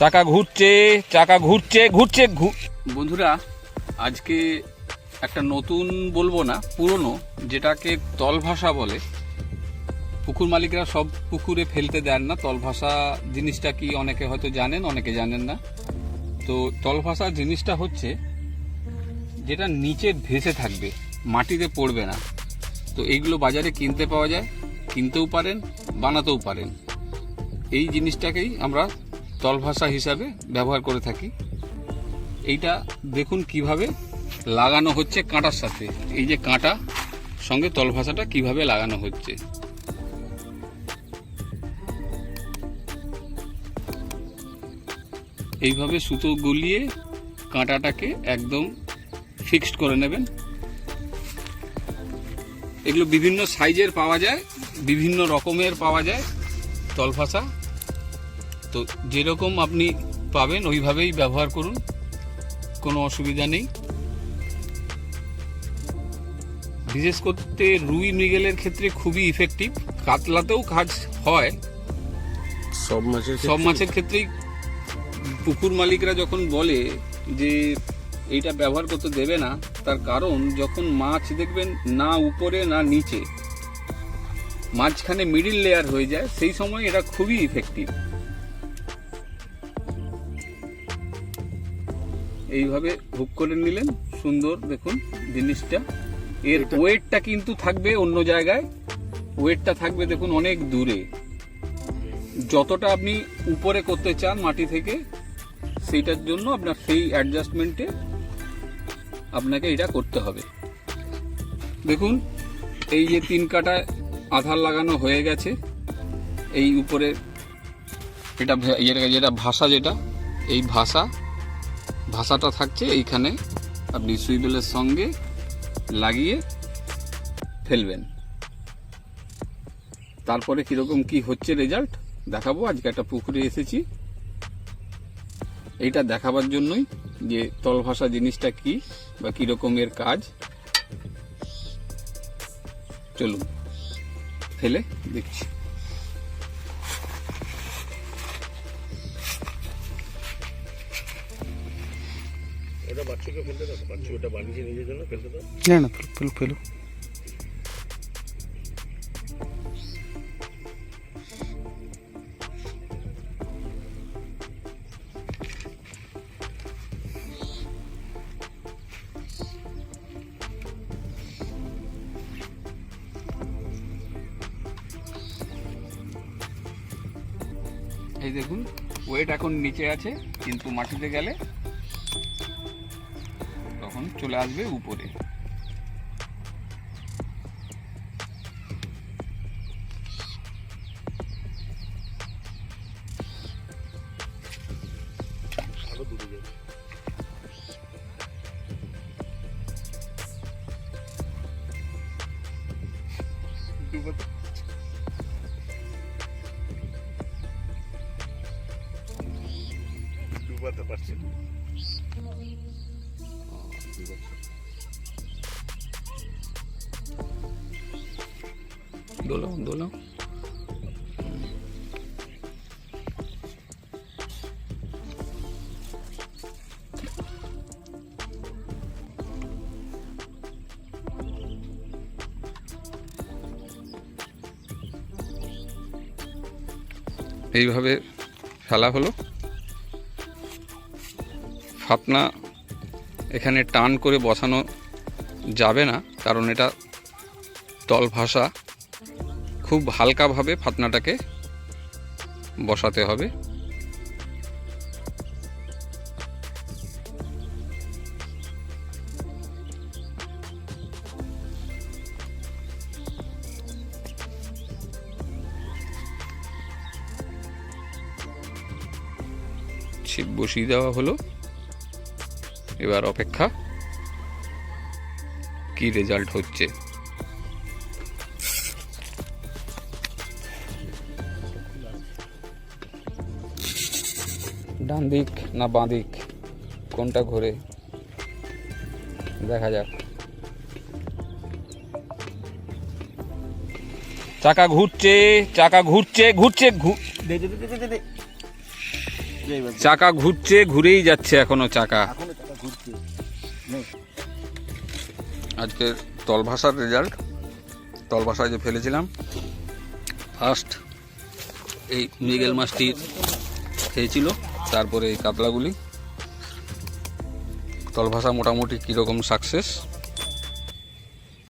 চাকা ঘুরছে চাকা ঘুরছে ঘুরছে বন্ধুরা, আজকে একটা নতুন বলব না, পুরনো, যেটাকে তল ভাষা বলে। পুকুর মালিকরা সব পুকুরে ফেলতে দেন না। তল ভাষা জিনিসটা কি অনেকে হয়তো জানেন, অনেকে জানেন না। তো তল ভাষা জিনিসটা হচ্ছে, যেটা নিচে ভেসে থাকবে, মাটিতে পড়বে না। তো এইগুলো বাজারে কিনতে পাওয়া যায়, কিনতেও পারেন, বানাতেও পারেন। এই জিনিসটাকেই আমরা তলভাষা হিসাবে ব্যবহার করে থাকি। এইটা দেখুন কীভাবে লাগানো হচ্ছে কাঁটার সাথে। এই যে কাঁটা, সঙ্গে তলভাষাটা কীভাবে লাগানো হচ্ছে। এইভাবে সুতো গলিয়ে কাঁটাটাকে একদম ফিক্সড করে নেবেন। এগুলো বিভিন্ন সাইজের পাওয়া যায়, বিভিন্ন রকমের পাওয়া যায় তলফাসা তো যেরকম আপনি পাবেন ওইভাবেই ব্যবহার করুন। কোনো অসুবিধা নেই। বিশেষ করতে রুই মৃগেলের ক্ষেত্রে খুবই ইফেক্টিভ কাতলাতেও কাজ হয়। সব মাছের সব মাছের ক্ষেত্রেই পুকুর মালিকরা যখন বলে যে এইটা ব্যবহার করতে দেবে না তার কারণ যখন মাছ দেখবেন না উপরে না নিচে মাঝখানে মিডিল লেয়ার হয়ে যায় সেই সময় এটা খুবই ইফেক্টিভ এইভাবে হুক করে নিলেন। সুন্দর দেখুন জিনিসটা। এর ওয়েটটা কিন্তু থাকবে অন্য জায়গায়। ওয়েটটা থাকবে দেখুন অনেক দূরে। যতটা আপনি উপরে করতে চান মাটি থেকে সেইটার জন্য আপনার সেই অ্যাডজাস্টমেন্টে আপনাকে এটা করতে হবে। দেখুন এই যে তিন কাটা আধার লাগানো হয়ে গেছে এই উপরে এটা যেটা ভাষা যেটা এই ভাষা ভাষাটা থাকছে এইখানে। আপনি সুইবেলের সঙ্গে লাগিয়ে ফেলবেন। তারপরে কীরকম কি হচ্ছে রেজাল্ট দেখাবো। আজকে একটা পুকুরে এসেছি। এইটা দেখাবার জন্যই যে তল ভাষা জিনিসটা কি বা কি রকমের কাজ। চলুন, ফেলে দেখছি। ওটা বাচ্চাকে ফেলতে দাও বাচ্চা ওটা বানিয়ে নিয়ে যেতে না ফেলতে দাও। না না ফেলো ফেলো এই দেখুন ওয়েট এখন নিচে আছে কিন্তু মাটিতে গেলে তখন চলে আসবে উপরে। ডুবাতে ডুবাতে দোলাও দোলাও এইভাবে ফেলা হলো। ফাতনা এখানে টান করে বসানো যাবে না, কারণ এটা তল ভাষা। খুব হালকাভাবে ফাতনাটাকে বসাতে হবে। ছিপ বসিয়ে দেওয়া হলো। এবার অপেক্ষা। কি রেজাল্ট হচ্ছে? ডান দিক না বাঁ দিক? কোনটা ঘুরে? দেখা যাক। চাকা ঘুরছে চাকা ঘুরছে ঘুরছে চাকা ঘুরছে ঘুরেই যাচ্ছে এখনও চাকা। আজকের তলভাষার রেজাল্ট তলভাষায় যে ফেলেছিলাম ফার্স্ট এই মৃগেল মাছটি খেয়েছিল, তারপরে এই কাতলাগুলি। তলভাষা মোটামুটি কীরকম সাকসেস